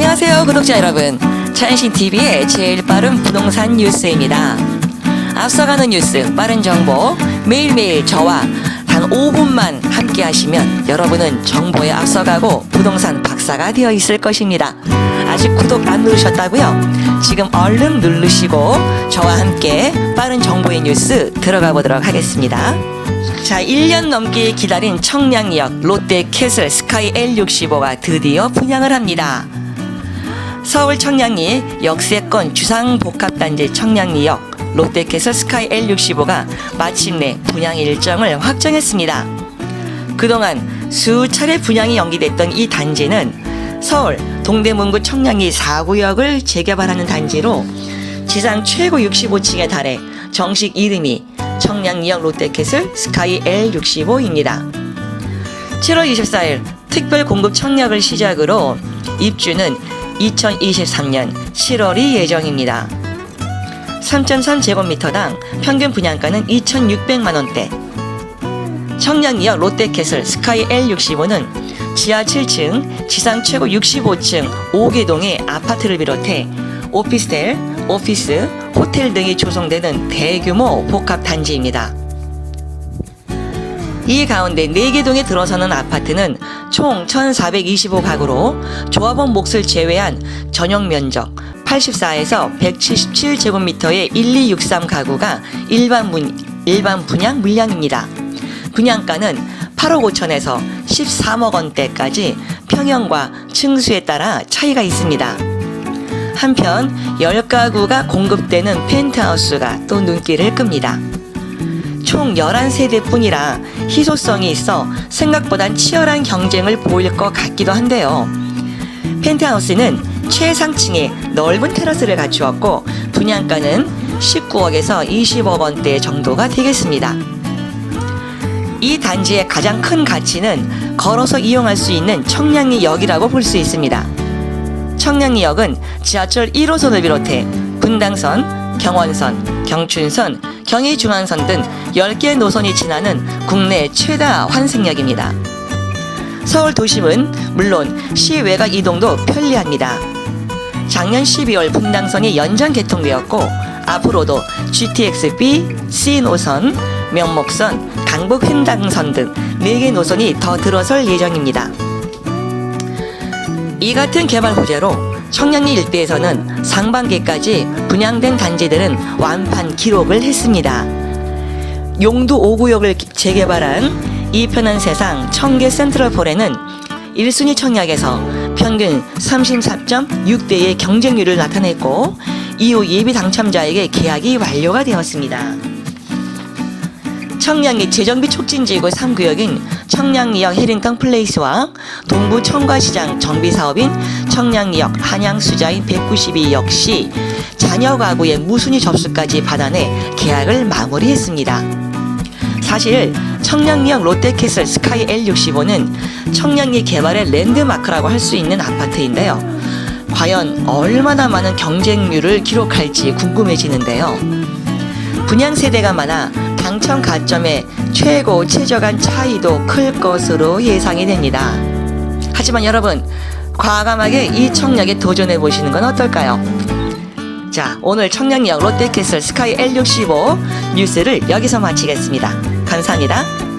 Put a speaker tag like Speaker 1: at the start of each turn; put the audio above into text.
Speaker 1: 안녕하세요 구독자 여러분 차인신TV의 제일 빠른 부동산 뉴스입니다 앞서가는 뉴스 빠른 정보 매일매일 저와 단 5분만 함께 하시면 여러분은 정보에 앞서가고 부동산 박사가 되어 있을 것입니다 아직 구독 안 누르셨다고요? 지금 얼른 누르시고 저와 함께 빠른 정보의 뉴스 들어가 보도록 하겠습니다 자, 1년 넘게 기다린 청량리역 롯데 캐슬 스카이 L65가 드디어 분양을 합니다. 서울 청량리 역세권 주상복합단지 청량리역 롯데캐슬 스카이 L65가 마침내 분양 일정을 확정했습니다. 그동안 수차례 분양이 연기됐던 이 단지는 서울 동대문구 청량리 4구역을 재개발하는 단지로 지상 최고 65층에 달해 정식 이름이 청량리역 롯데캐슬 스카이 L65입니다. 7월 24일 특별 공급 청약을 시작으로 입주는 2023년 7월이 예정입니다. 3.3제곱미터당 평균 분양가는 2,600만 원대. 청량리역 롯데캐슬 스카이 L65는 지하 7층, 지상 최고 65층 5개동의 아파트를 비롯해 오피스텔, 오피스, 호텔 등이 조성되는 대규모 복합 단지입니다. 이 가운데 4개 동에 들어서는 아파트는 총 1,425가구로 조합원 몫을 제외한 전용 면적 84에서 177제곱미터의 1263 가구가 일반 분, 일반 분양 물량입니다. 분양가는 8억 5천에서 13억 원대까지 평형과 층수에 따라 차이가 있습니다. 한편 10가구가 공급되는 펜트하우스가 또 눈길을 끕니다. 총 11세대 뿐이라 희소성이 있어 생각보단 치열한 경쟁을 보일 것 같기도 한데요. 펜트하우스는 최상층에 넓은 테라스를 갖추었고 분양가는 19억에서 20억 원대 정도가 되겠습니다. 이 단지의 가장 큰 가치는 걸어서 이용할 수 있는 청량리역이라고 볼 수 있습니다. 청량리역은 지하철 1호선을 비롯해 분당선, 경원선, 경춘선, 경의중앙선 등 10개 노선이 지나는 국내 최다 환승역입니다. 서울 도심은 물론 시외곽 이동도 편리합니다. 작년 12월 분당선이 연장 개통되었고 앞으로도 GTX-B, C 노선, 명목선, 강북 횡단선 등 4개 노선이 더 들어설 예정입니다. 이 같은 개발 호재로 청량리 일대에서는 상반기까지 분양된 단지들은 완판 기록을 했습니다. 용도 5구역을 재개발한 이 편한 세상 청계 센트럴 폴에는 1순위 청약에서 평균 34.6대의 경쟁률을 나타냈고 이후 예비 당첨자에게 계약이 완료가 되었습니다. 청량리 재정비 촉진지구 3구역인 청량리역 해링턴 플레이스와 동부 청과시장 정비 사업인 청량리역 한양수자인 192 역시 잔여 가구의 무순위 접수까지 받아내 계약을 마무리했습니다. 사실 청량리역 롯데캐슬 스카이 L65는 청량리 개발의 랜드마크라고 할 수 있는 아파트인데요. 과연 얼마나 많은 경쟁률을 기록할지 궁금해지는데요. 분양 세대가 많아 당첨 가점의 최고 최저간 차이도 클 것으로 예상이 됩니다. 하지만 여러분, 과감하게 이 청약에 도전해 보시는 건 어떨까요? 자, 오늘 청량역 롯데캐슬 스카이 L65 뉴스를 여기서 마치겠습니다. 감사합니다.